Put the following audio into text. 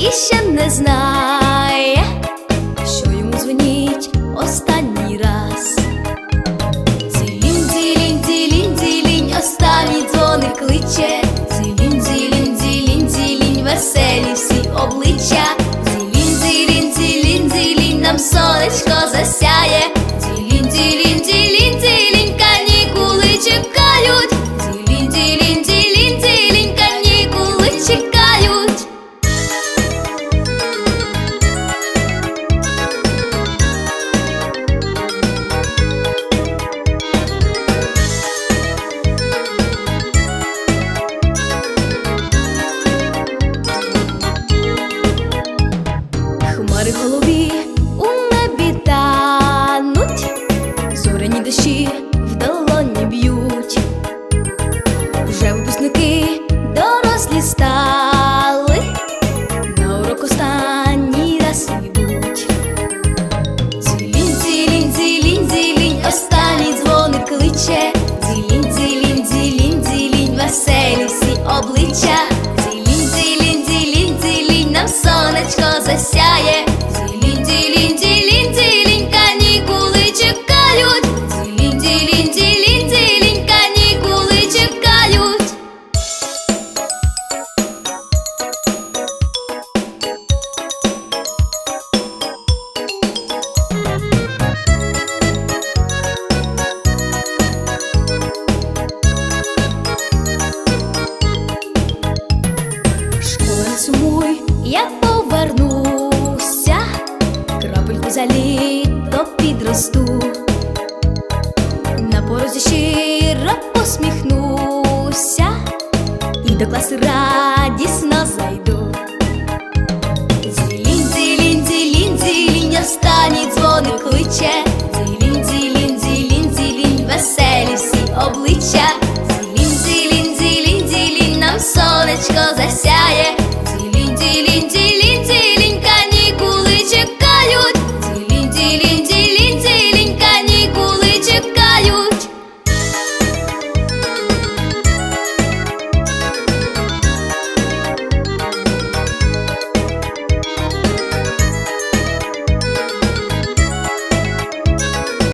і ще не знає, що йому дзвоніть останній раз. Цілінь, цілінь, цілінь, цілінь, останній дзвоник кличе. цілінь, цілінь, цілінь, цілінь, веселі всі обличчя. цілінь, цілінь, цілінь, цілінь, нам сонечко зоряні дощі в долоні б'ють. Вже випускники дорослі стали, на урок останній раз йдуть. Дзілінь, дзілінь, дзілінь, дзілінь, останній дзвоник кличе. Дзілінь, дзілінь, дзілінь, дзілінь, веселі всі обличчя. Сумуй, я повернуся, крапельку за літо підросту, на порозі щиро посміхнуся, і до класу радісно зайду. Дзілінь, дзілінь, дзілінь, дзілінь, останній дзвоник кличе. Дзілінь, дзілінь, дзілінь, дзілінь, веселі всі обличчя. Сонечко засяє.